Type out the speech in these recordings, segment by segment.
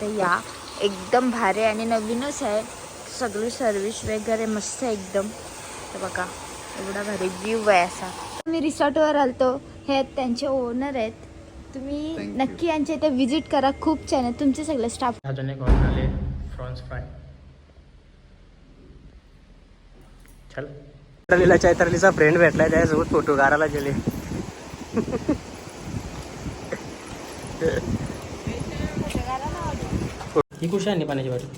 तर या. एकदम भारी आणि नवीनच आहे. सगळी सर्विस वगैरे मस्त आहे एकदम. तर बघा. एवढा भारी व्ह्यू आहे असा. मी रिसॉर्टवर आलतो. हे त्यांचे ओनर आहेत. तुम्ही नक्की यांच्या इथे व्हिजिट करा. खूप छान आहे. तुमचे सगळे स्टाफ अजून एक ऑर्डर आले प्रॉन्स फ्राय चल. चैत्रलीला चैत्रलीचा फ्रेंड भेटलाय. त्याच्यासोबत फोटो काढायला गेले. ही कुठे आणली पाण्याची बाटली.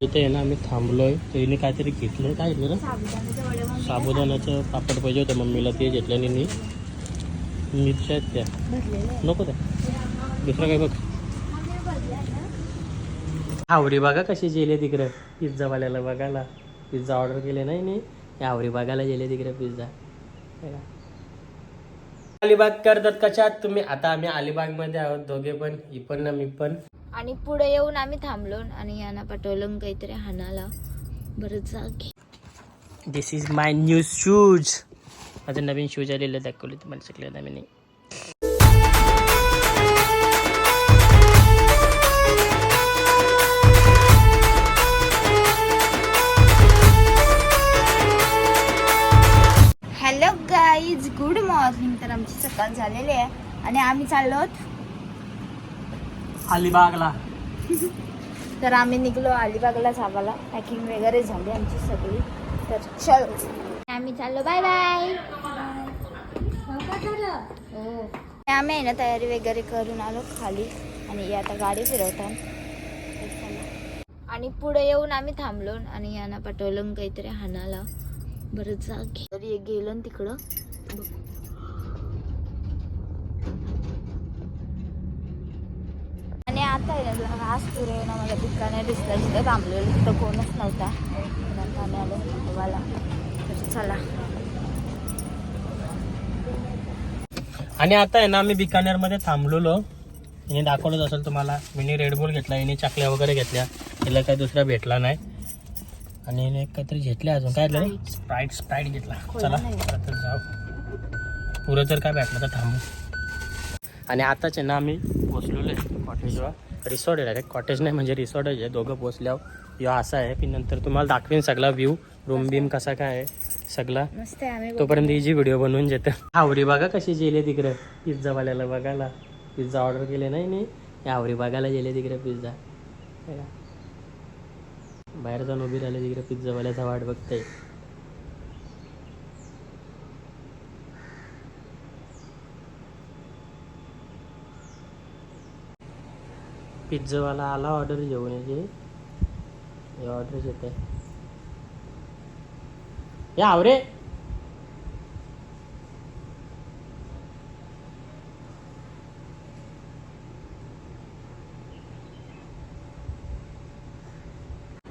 इथे आहे ना आम्ही थांबलोय. तर हिने काहीतरी घेतलं काय घेतलं ना साबुदाण्याचं पापड पाहिजे होतं मम्मीला. ते घेतलं आणि मी मिरच्या आहेत त्या. नको त्या. दुसरं काय बघ. आवरी बघा कशी जेले तिकडं? पिझ्झावाल्याला बघायला. पिझ्झा ऑर्डर केले नाही नाही या आवरी बघायला गेले तिकडे पिझ्झा. अलिबाग करतात कशात? तुम्ही आता आम्ही अलिबागमध्ये आहोत दोघे पण ही पण ना मी पण. आणि पुढे येऊन आम्ही थांबलो आणि यांना पाठवलं काहीतरी हाणाला. बरं जा घे. This is my new shoes माझं नवीन शूज आलेलं दाखवले तुम्हाला शिकले नवीन गाईज गुड मॉर्निंग तर आमची सकाळ झालेली आहे. आणि आम्ही चाललो अलिबागला. तर आम्ही निघलो अलिबागला जावाला पॅकिंग वगैरे झाली आमची सगळी. तर चल. आम्ही चाललो. बाय बाय हो. आम्ही आहे ना तयारी वगैरे करून आलो खाली. आणि आता गाडी फिरवतात. आणि पुढे येऊन आम्ही थांबलो. आणि यांना पाठवलं काहीतरी हाणाला. बरं जा घे. गेलं ना तिकडं. आणि आता आहे ना ना मला पिकाने दिसला तिथं थांबलेलं तिथं कोणच नव्हता. आम्ही आलो तुम्हाला. चला. आणि आता आहे ना आम्ही बिकानेरमध्ये थांबलेलो. हिने दाखवलंच असेल तुम्हाला मी रेडबुल घेतला हिने चकल्या वगैरे घेतल्या. तिला काही दुसरा भेटला नाही. आणि हिने काहीतरी घेतल्या अजून. काय? स्प्राईट स्प्राईट घेतला. चला. आता जाऊ. पुरं जर काय भेटलं तर थांबू. आणि आताच आहे ना आम्ही पोचलेलो आहे कॉटेजवर रिसॉर्ट आहे डायरेक्ट कॉटेज नाही म्हणजे रिसॉर्टच आहे. दोघं पोचल्यावर यो असा आहे. की नंतर तुम्हाला दाखवीन सगळा व्ह्यू रूम बीम कसा काय आहे सगळा. तोपर्यंत इजी व्हिडिओ बनवून जेतं आवरी बघा कशी गेले तिकडे पिझ्झावाल्याला बघायला. पिझ्झा ऑर्डर केले नाही नाही या आवरी बघायला गेले तिकडे पिझ्झा? बाहेर जाऊन उभी राहिले तिकडे पिझ्झावाल्याचा वाट बघताय पिझ्झावाला आला ऑर्डर घेऊन याची हे ऑर्डर येते या आवरे.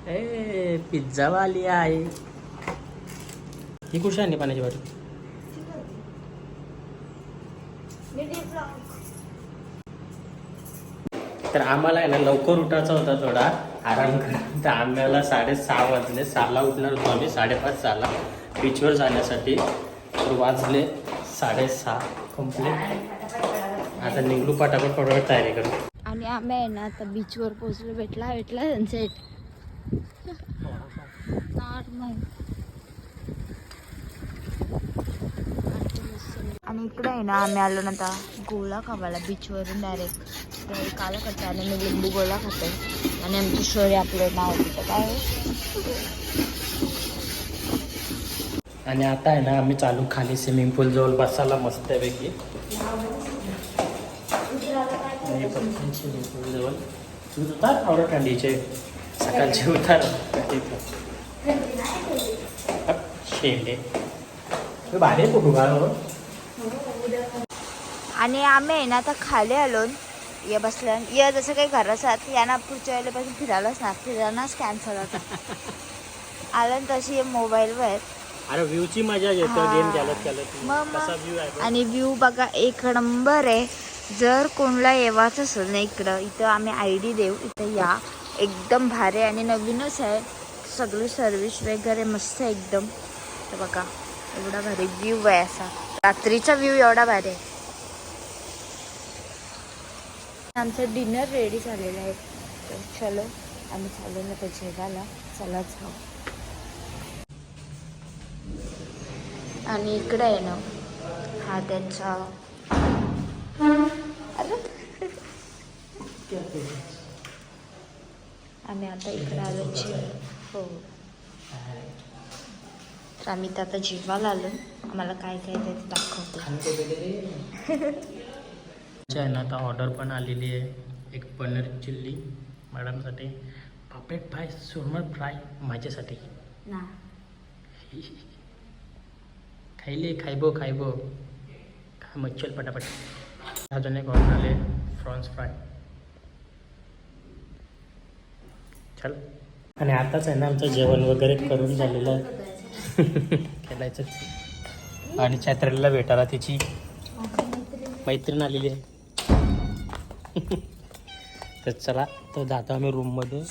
ए पिझ्झा वाली आहे. ही कुठे आणली पाण्याची बाटली? तर आम्हाला आहे ना लवकर उठायचा होता थोडा. आराम करा. तर आम्हाला साडेसहा वाजले. सहाला उठणार होतो आम्ही. साडेपाच सहाला बीचवर जाण्यासाठी. तर वाजले साडेसहा. कंप्लीट आता निघलू पटापट पटापट तयारी करू. आणि आम्ही आहे ना आता बीचवर पोहोचलो. भेटला भेटला सनसेट आणि इकडे आहे ना आम्ही आलो ना आता. गोळा खावायला बीचवरून डायरेक्ट तर काला करते आणि मी लिंबू गोळा खाते. आणि आमची शोरी आपलं नाव तिथं काय आहे? आणि आता आहे ना आम्ही चालू खाली स्विमिंग पूल जवळ बसायला मस्त आहे पैकी स्विमिंग पूल जवळ. तू उतार आवडत थंडीचे. सकाळचे उतार. शेंडे. भारी आहे काढ आणि आम्ही आहे ना आता खाली आलो. ये बसल्या ये जसं काही घरासात यांना पुढच्या वेळेपासून फिरायलाच ना फिरायलाच कॅन्सल होता. आलं तशी मोबाईलवर. अरे व्ह्यूची मजा हा. गेम खेळत खेळत मग- मग. कसा व्ह्यू आहे बघ. आणि व्ह्यू बघा एक नंबर आहे. जर कोणाला येवाच असेल ना इकडं इथं आम्ही आय डी देऊ. इथं या. एकदम भारी आणि नवीनच आहे. सगळी सर्विस वगैरे मस्त एकदम. तर बघा एवढा भारी व्ह्यू आहे असा. रात्रीचा व्ह्यू एवढा भारी आहे. आमचं डिनर रेडी झालेलं आहे. तर चलो आम्ही चालू ना तर जेवायला. चला जाऊ. आणि इकडे आहे ना हा त्यांचा अरे. आम्ही आता इकडे आलो हो. तर आम्ही तर आता जेवायला आलो. आम्हाला काय काय ते दाखवते. आहे ना आता ऑर्डर पण आलेली आहे. एक पनीर चिल्ली मॅडमसाठी. पापलेट फ्राय सुरमई फ्राय माझ्यासाठी. खायले खायबो खायबो. खा मच्छल पटापट. अजून एक ऑर्डर आले फ्रॉन्स फ्राय चल. आणि आताच आहे ना आमचं जेवण वगैरे करून झालेलं आहे. खेळायचं. आणि छात्रेला भेटायला तिची. मैत्रीण आलेली आहे. तर चला तर जातो आम्ही रूममध्ये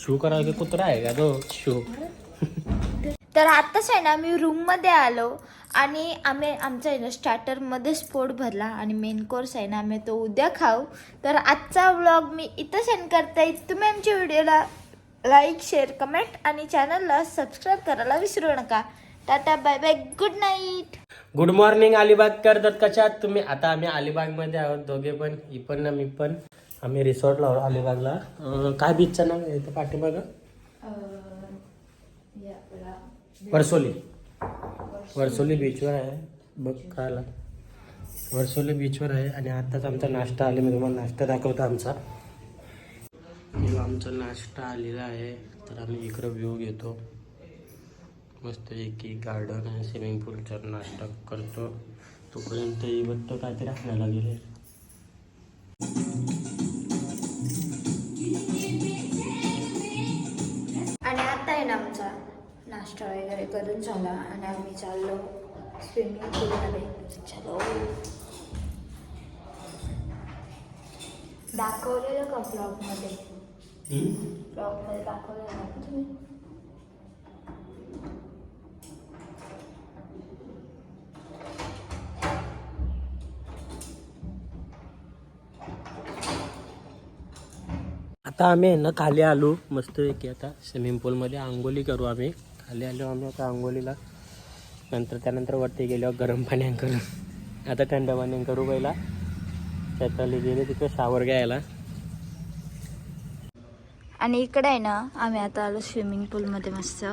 शू करा की कुत्रा आहे का तो? शू तर आत्ताच आहे ना मी रूममध्ये आलो आणि आम्ही आमचा आहे ना स्टार्टरमध्येच स्पोर्ट भरला आणि मेन कोर्स आहे ना आम्ही तो उद्या खाऊ. तर आजचा व्लॉग मी इथं सेंड करते. तुम्ही आमच्या व्हिडिओला लाईक शेअर कमेंट आणि चॅनलला सबस्क्राईब करायला विसरू नका. Tata bye bye good night good morning अलिबागकर तर कशा आहात तुम्ही आता आम्ही अलिबागमध्ये आहोत. दोघे पण ही पण ना मी पण. आम्ही रिसॉर्टला आहोत अलिबागला अं, काय बीचचं नाव आहे? इथं पाठीमागं. वर्सोली. वर्सोली. बीचवर आहे. बघ कळाला वर्सोली बीचवर आहे. आणि आत्ताच आमचा नाश्ता आले. मी तुम्हाला नाश्ता दाखवतो आमचा. हे आमचा नाश्ता आलेला आहे. तर आम्ही इकडं व्ह्यू घेतो. मस्त एक गार्डन आहे स्विमिंग पूलचा नाश्ता करतो. तोपर्यंत ही बघतो काहीतरी आणायला गेले आणि आता आहे ना आमचा नाश्ता वगैरे करून झाला आणि आम्ही चाललो स्विमिंग पूलमध्ये चलो. दाखवलेलं का ब्लॉगमध्ये ब्लॉगमध्ये दाखवलेलं ना तुम्ही? आता आम्ही आहे ना खाली आलो. मस्त की आता स्विमिंग पूलमध्ये आंघोळी करू आम्ही. खाली आलो आम्ही आता आंघोळीला. नंतर त्यानंतर वरती गेलो गरम पाण्या करू. आता थंड पाण्यानं करू पहिला. त्याच्याली गेले तिथे शावर घ्यायला. आणि इकडे आहे ना आम्ही आता आलो स्विमिंग पूलमध्ये मस्त.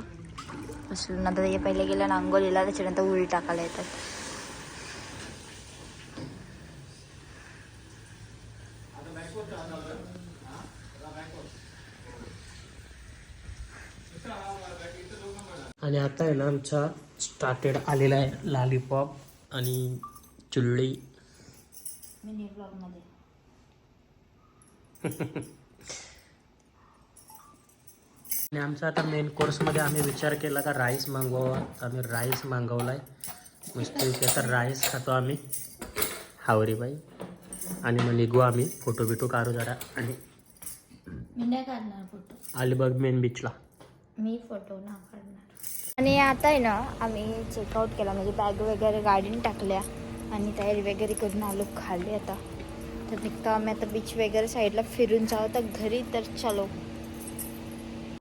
बसलो नंतर हे पहिले गेलं ना त्याच्यानंतर उडी टाकायला येतात. आणि आता आहे ना आमचा स्टार्टेड आलेला आहे लालीपॉप आणि चुल्ली. आणि आमचा आता मेन कोर्समध्ये आम्ही विचार केला का राईस मागवावा. तर आम्ही राईस मागवला आहे मस्त आता राईस खातो आम्ही. हावरीबाई. आणि मग निघू आम्ही. फोटो बिटो काढू जरा. आणि अलिबाग मेन बीचला मी फोटो ना काढणार. आणि आता आहे ना आम्ही चेकआउट केला. म्हणजे बॅग वगैरे गाडीने टाकल्या आणि तयारी वगैरे करून आलो खाली आता. तर निघतो आम्ही आता बीच वगैरे साईडला फिरून जाऊ. तर घरी तर चलो.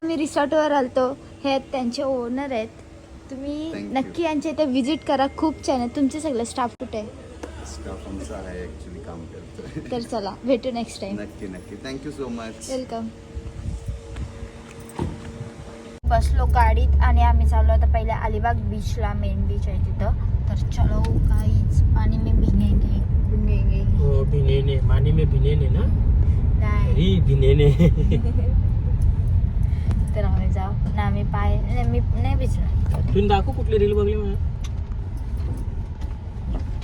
मी रिसॉर्टवर आलतो. हे त्यांचे ओनर आहेत. तुम्ही नक्की यांच्या इथे व्हिजिट करा. खूप छान आहे. तुमचे सगळे स्टाफ कुठे आहे. तर चला भेटू नेक्स्ट टाइम नक्की नक्की. थँक्यू सो मच वेलकम बसलो गाडीत आणि आम्ही चाललो. आता पहिले अलिबाग बीचला मेन बीच आहे तिथं. तर चलो काहीच पाणी मी भिंगेंगे हो भिनेने. मानी में भिनेने ना? नाही. भिनेने. तर आम्ही जाऊ. ना पाय नाही मी नाही भिजणार. तुम्ही दाखव कुठली रील बघली मला.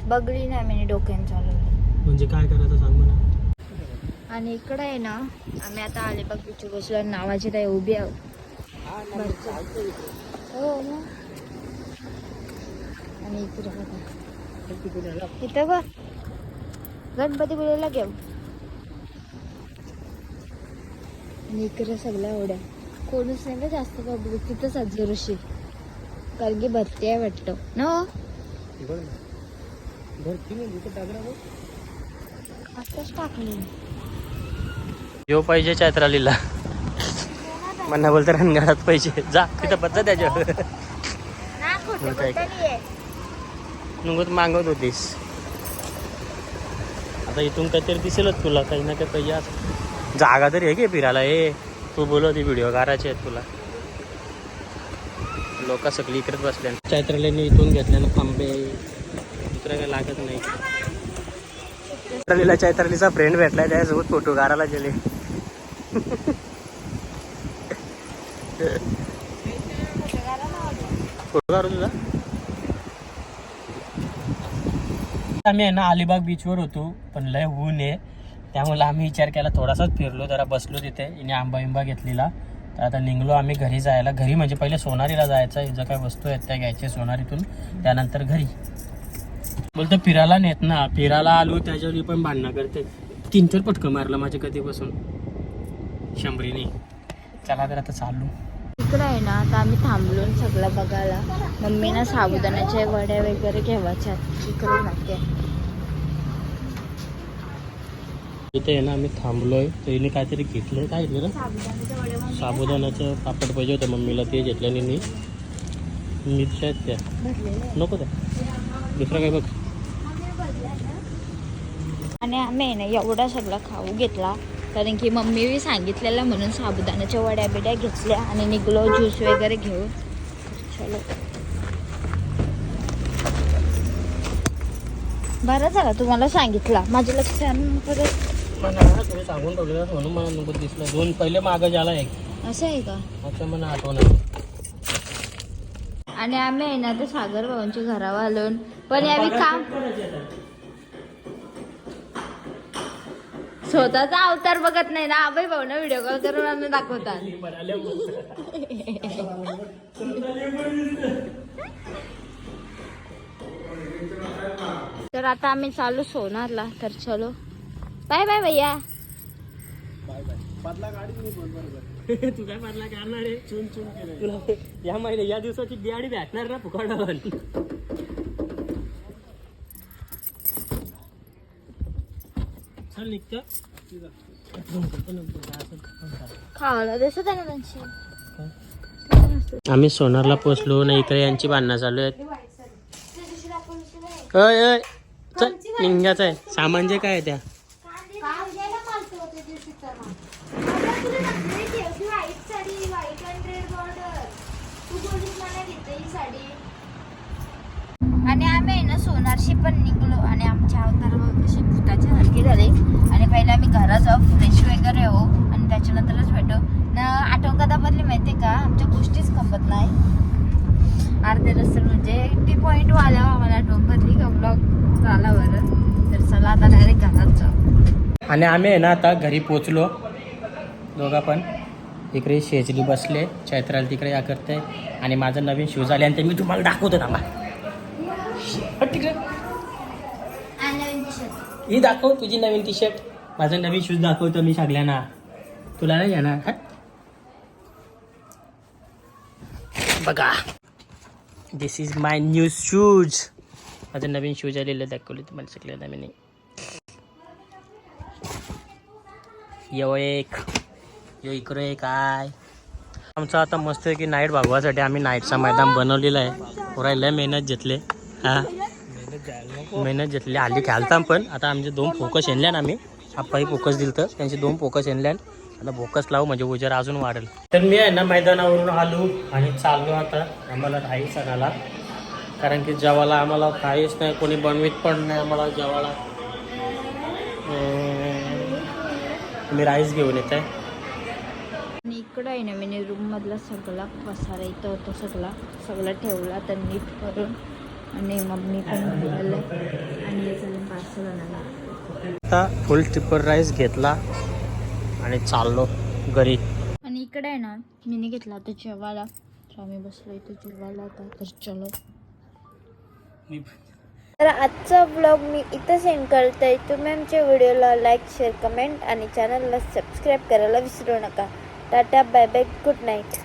बघली नाही मी डोक्याने चालवली. म्हणजे काय करायचं सांग मला. आणि इकडे आहे ना आम्ही आता अलिबाग बीच बसलो नावाची ताई उभी आहोत हो मग आणि इकडे बघा इथं बघ. गणपती पुढेला घेऊ. आणि इकडे सगळ्या ओढ्या कोणीच नाही का जास्त पब्लिक तिथंच अजूरशी कारण की भरती आहे वाटतं. ना हो? भरती म्हणजे आताच टाकली यो पाहिजे चैत्रालीला. मन्ना बोलतो रणगाडात पैसे. जा तिथं बद्द त्याच्यावर. नुगत मागवत मागत होतीस. आता इथून काहीतरी दिसेलच तुला काही ना काही पाहिजे असं. जागा तरी आहे की फिरायला? हे तू बोलवती व्हिडिओ काढायचे आहेत तुला. लोक सगळी इकडेच बसले चैत्रालीने इथून घेतल्यानं थांबे. दुसरं काही लागत नाही. चैत्रालीला चैत्रालीचा फ्रेंड भेटलाय त्याच्यासोबत फोटो काढायला गेले. आम्ही आहे ना अलिबाग बीचवर होतो पण लय ऊन आहे. त्यामुळे आम्ही विचार केला थोडासाच फिरलो जरा बसलो तिथे. इने आंबा बिंबा घेतलेला. तर आता निघलो आम्ही घरी जायला. घरी म्हणजे पहिले सोनारीला जायचं ज्या काही वस्तू आहेत त्या घ्यायच्या सोनारीतून. त्यानंतर घरी. बोलतो फिरायला नेत ना. फिरायला आलो त्याच्यावर पण भांडणं करते. तीन चार पटकं मारलं माझ्या कधीपासून. शंभरीने. चला तर आता चाललो इकडं आहे ना आता आम्ही थांबलो सगळं बघायला. मम्मीना साबुदाण्याच्या वड्या वगैरे घेवायच्या इकडे नाके इथे आहे ना आम्ही थांबलोय. तर हिने काहीतरी घेतलंय काय घेतलं म्हणजे साबुदाण्याचं पापड पाहिजे होतं मम्मीला ते घेतल्याने मी मिरच्या आहेत त्या. नको त्या. दुसरं काय बघ. आणि आम्ही ना एवढा सगळा खाऊ घेतला. कारण की मम्मी बी सांगितलेलं म्हणून साबुदाण्याच्या वड्या बिड्या घेतल्या आणि निघलो ज्यूस वगैरे घेऊन. चलो. बरं झालं तुम्हाला सांगितलं. माझ्या लक्षात परत. मला ना तुम्ही सांगून ठेवलेलं म्हणून मला नको दिसलं. दोन पहिले मागं झाला एक. असं आहे का? आता मला आठवण आहे. आणि आम्ही आहे ना ते सागर भाऊंच्या घरावर आलो. पण यावेळी काम स्वतःचा अवतार बघत नाही ना. अभय भाऊ ना व्हिडिओ कॉल करून आम्ही दाखवतात. तर आता आम्ही चालू सोनारला. तर चलो. बाय बाय भैया. तू काय मारला करणार आहे चुन चुन तुला या महिने या दिवसाची गाडी भेटणार ना फुकाडावर चल निघतं. खावायला दिसत आहे ना त्यांची आम्ही सोनारला पोचलो ना इकडे यांची भांडणं चालू आहेत. अय अय चल निघायचं आहे सामान जे काय आहे त्या आणि आम्ही आहे ना सोनारशी पण निघलो आणि आमच्या अवतार कशी भूताचे हलके झाले. आणि पहिले आम्ही घरात जाऊ फ्रेश वगैरे हो आणि त्याच्यानंतरच भेटू. ना आठव कदा बदली माहिती का? आमच्या गोष्टीच खपत नाही. अर्धे रस्ते म्हणजे टी पॉईंट वाला आम्हाला आठवण बदली का? ब्लॉग झाला बरं. तर चला आता डायरेक्ट घरात जाऊ. आणि आम्ही आहे ना आता घरी पोचलो. दोघा पण. इकडे शेजली बसले. चैत्राला तिकडे या करते. आणि माझं नवीन शूज आले आणि ते मी तुम्हाला दाखवतो थांबा. हट तिकडे. ही दाखव तुझी नवीन टी शर्ट माझं नवीन शूज दाखवतो मी सगळ्यांना. तुला नाही येणार? हट. बघा. This is my new shoes माझं नवीन शूज आलेलं दाखवले तुम्हाला सगळ्यांना मी यो एक. यो इकडे एक काय आमचं आता मस्त आहे की नाईट भागवासाठी आम्ही नाईटचा मैदान बनवलेला आहे. पोरायला मेहनत घेतले. हा. मेहनत घेतली आली खेळता पण आता आमचे दोन फोकस येणल्यान आम्ही. आप्पाही फोकस दिलं तर त्यांचे दोन फोकस येणल्यान आता फोकस लावू म्हणजे उजेर अजून वाढेल. तर मी आहे ना मैदानावरून आलो आणि चाललो आता. आम्हाला राही सणाला. कारण की जेवायला आम्हाला काहीच नाही कोणी बनवीत पण नाही आम्हाला जेवायला. मी राईस घेऊन येत. आहे आणि इकडं आहे ना मी रूममधला सगळा पसारा इथं होता सगळा. सगळा ठेवला तर नीट करून आणि मम्मी पण आणि पार्सल आणायला. आता फुल टिप्पर राईस घेतला आणि चाललो घरी. आणि इकडे आहे ना मीने घेतला होता जेवायला. तर आम्ही बसलो इथे जेवायला आता. तर चलो. तर आजचा ब्लॉग मी इथं सेंड करतोय तुम्ही आमच्या व्हिडिओला लाईक शेअर कमेंट आणि चॅनलला सबस्क्राईब करायला विसरू नका. Tata bye bye good night